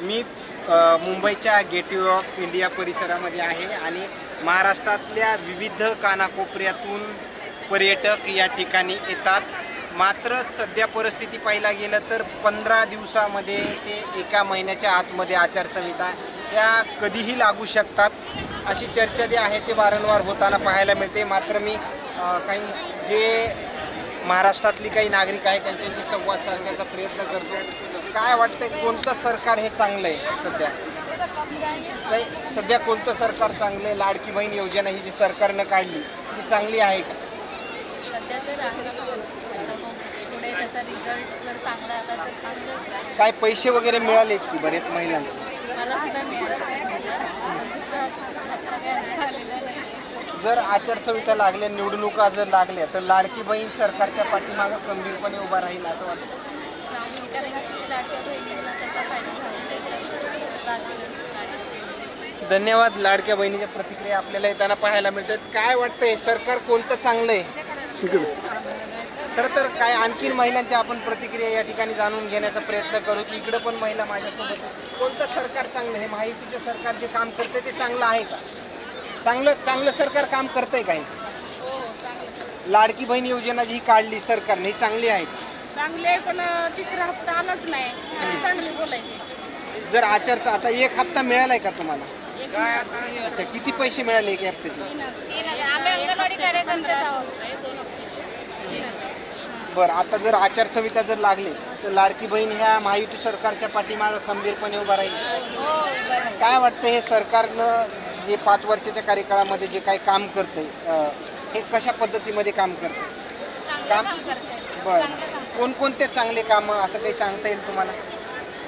मी मुंबईच्या gateway of India परिसरामध्ये आहे आणि महाराष्ट्रातल्या विविध कानाकोपऱ्यातून पर्यटक या ठिकाणी येतात. मात्र सध्या परिस्थिती पाहायला गेलं तर पंधरा दिवसामध्ये ते एका महिन्याच्या आतमध्ये आचारसंहिता त्या कधीही लागू शकतात. अशी चर्चा जी आहे ते वारंवार होताना पाहायला मिळते. मात्र मी काही जे महाराष्ट्रातली काही नागरिक आहेत त्यांच्याशी संवाद साधण्याचा प्रयत्न करतो काय वाटतंय कोणतं सरकार हे चांगलं आहे सध्या? नाही सध्या कोणतं सरकार चांगलं आहे लाडकी बहीण योजना ही जी सरकारनं काढली ती चांगली आहे का? सध्या तर आहेच आता मग पुढे त्याचा रिझल्ट जर चांगला आला तर चांगलं काय पैसे वगैरे मिळालेत की बरेच महिलांचे? मला सुद्धा मिळालं काय जर आचारसंहिता लागल्या निवडणुका जर लागल्या तर लाडकी बहीण सरकारच्या पाठीमागं खंबीरपणे उभा राहील असं वाटतं. आम्ही कारण की लाडक्या बहिणींना त्याचा फायदा झालेला आहे तर राहतीलच लाडक्या बहिणी धन्यवाद. लाडक्या बहिणीच्या प्रतिक्रिया आपल्याला येताना पाहायला मिळतात. काय वाटतंय सरकार कोणतं चांगलं आहे? खरं तर काय आणखीन महिलांच्या आपण प्रतिक्रिया या ठिकाणी जाणून घेण्याचा प्रयत्न करू की इकडं पण महिला माझ्यासोबत आहेत. कोणतं सरकार चांगलं आहे? महायुतीचं सरकार जे काम करते ते चांगलं आहे का? चांगलं चांगलं सरकार काम करतंय काय? हो चांगलं लाडकी बहीण योजना जी काढली सरकारने ही चांगली आहे. चांगले आहे, पण तिसरा हप्ता आलाच नाही. अशी चांगली बोलायची. जर आचार आता एक हप्ता मिळालाय का तुम्हाला? अच्छा किती पैसे मिळाले एक हप्त्याचे? आम्ही अंगणवाडी कार्यकर्तेच आहोत. बरं आता जर आचारसंहिता जर लागली तर लाडकी बहीण ह्या महायुती सरकारच्या पाठीमागं खंबीरपणे उभा राहील. हो बरं काय वाटतं हे सरकारनं जे पाच वर्षाच्या कार्यकाळामध्ये जे काही काम करतंय अं, हे कशा पद्धतीमध्ये काम चांगलं काम- काम करते बरं. काम कोणकोणते चांगले कामं असं काही सांगता येईल तुम्हाला?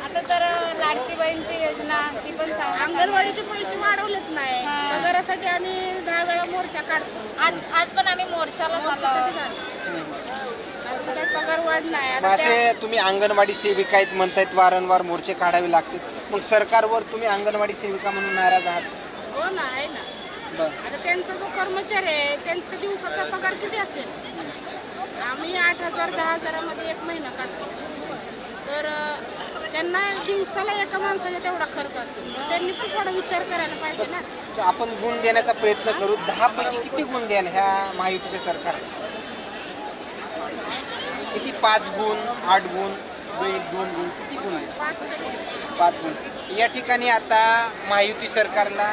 आता तर लाडकी बहीणची योजना ती पण चांगली अंगणवाडीचे पैसे वाढवलेत नाही. हा. पगारासाठी आम्ही दहा वेळा मोर्चा काढतो. आज आज पण आम्ही मोर्चाला मोर्चासाठी झालं. अजून काही पगार वाढ नाही. मग आता त्या- असे तुम्ही अंगणवाडी सेविका आहेत म्हणतायत वारंवार मोर्चे काढावे लागतील. मग सरकारवर तुम्ही अंगणवाडी सेविका म्हणून नाराज आहात. हो ना आहे ना. बरं. आता त्यांचा जो कर्मचारी आहे त्यांचा दिवसाचा पगार किती असेल? आम्ही आठ हजार दहा हजारामध्ये एक महिना काढतो. तर अं, त्यांना दिवसाला एका माणसाचा तेवढा खर्च असेल. त्यांनी पण थोडा विचार करायला पाहिजे ना. तर आपण गुण देण्याचा प्रयत्न करू. दहा पैकी किती गुण द्याल ह्या महायुतीच्या सरकार किती पाच गुण आठ गुण दो- एक दोन गुण किती गुण? पाच मिनिट. या ठिकाणी आता महायुती सरकारला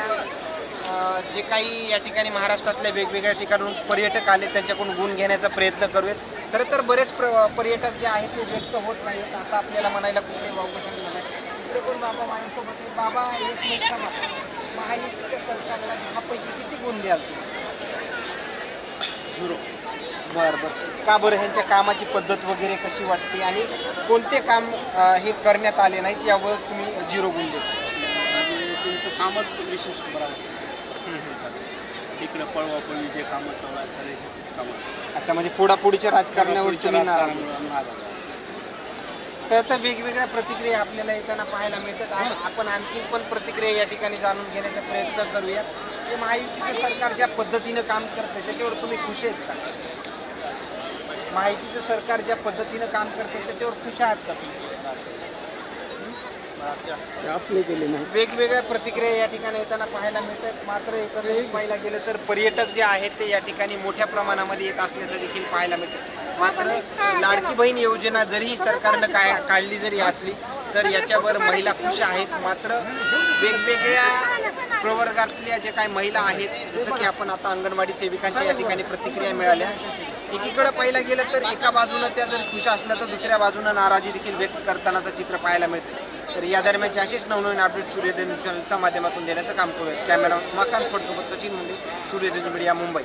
जे काही या ठिकाणी महाराष्ट्रातल्या वेगवेगळ्या ठिकाणून पर्यटक आले त्यांच्याकडून गुण घेण्याचा प्रयत्न करूयात. खरं तर बरेच प्र पर्यटक जे आहेत ते व्यक्त होत नाहीत असं आपल्याला म्हणायला कुठे वावगं झालं इकडे बाबा माझ्यासोबत बाबा एक मिनिट महायुतीच्या सरकारला दहापैकी किती गुण द्याल? झिरो. बरं बरं. का बरं ह्यांच्या कामाची पद्धत वगैरे कशी वाटते आणि कोणते काम अ, हे करण्यात आले नाहीत यावर तुम्ही झिरो गुण देता? आणि त्यांचं कामच विशेष बरोबर इकडं पळवापळी जे कामं चालू आहे सगळे ह्याचीच कामं अच्छा म्हणजे पुढापुढीच्या राजकारणावर तुम्ही नाराज आहे. नाराज. आहे. तर तर वेगवेगळ्या प्रतिक्रिया आपल्याला येताना पाहायला मिळतात. आज आपण आणखी पण प्रतिक्रिया या ठिकाणी जाणून घेण्याचा प्रयत्न करूयात. की महायुतीचं सरकार ज्या पद्धतीनं काम करतं त्याच्यावर तुम्ही खुश आहेत का? महायुतीचं सरकार ज्या पद्धतीनं काम करते त्याच्यावर खुश आहात का तुम्ही? वेगवेगळ्या प्रतिक्रिया या ठिकाणी येताना पाहायला मिळतात. मात्र एकंदरीत पाहायला गेलं तर पर्यटक जे आहेत ते या ठिकाणी मोठ्या प्रमाणामध्ये येत असल्याचं देखील पाहायला मिळतं. मात्र लाडकी बहीण योजना जरी सरकारनं काय काढली जरी असली तर याच्यावर महिला खुश आहेत. मात्र वेगवेगळ्या प्रवर्गातल्या जे काही महिला आहेत जसं की आपण आता अंगणवाडी सेविकांच्या या ठिकाणी प्रतिक्रिया मिळाल्या. एकीकडे पाहिलं गेलं तर एका बाजूनं त्या जर खुश असल्या तर दुसऱ्या बाजूनं नाराजी देखील व्यक्त करतानाचं चित्र पाहायला मिळतं. तर या दरम्यानचे असेच नवनवीन अपडेट सूर्यदेन चॅनलच्या माध्यमातून देण्याचं काम करूयात. कॅमेरा मकान फडसोबत सचिन मुंडे सूर्यदेन मीडिया मुंबई.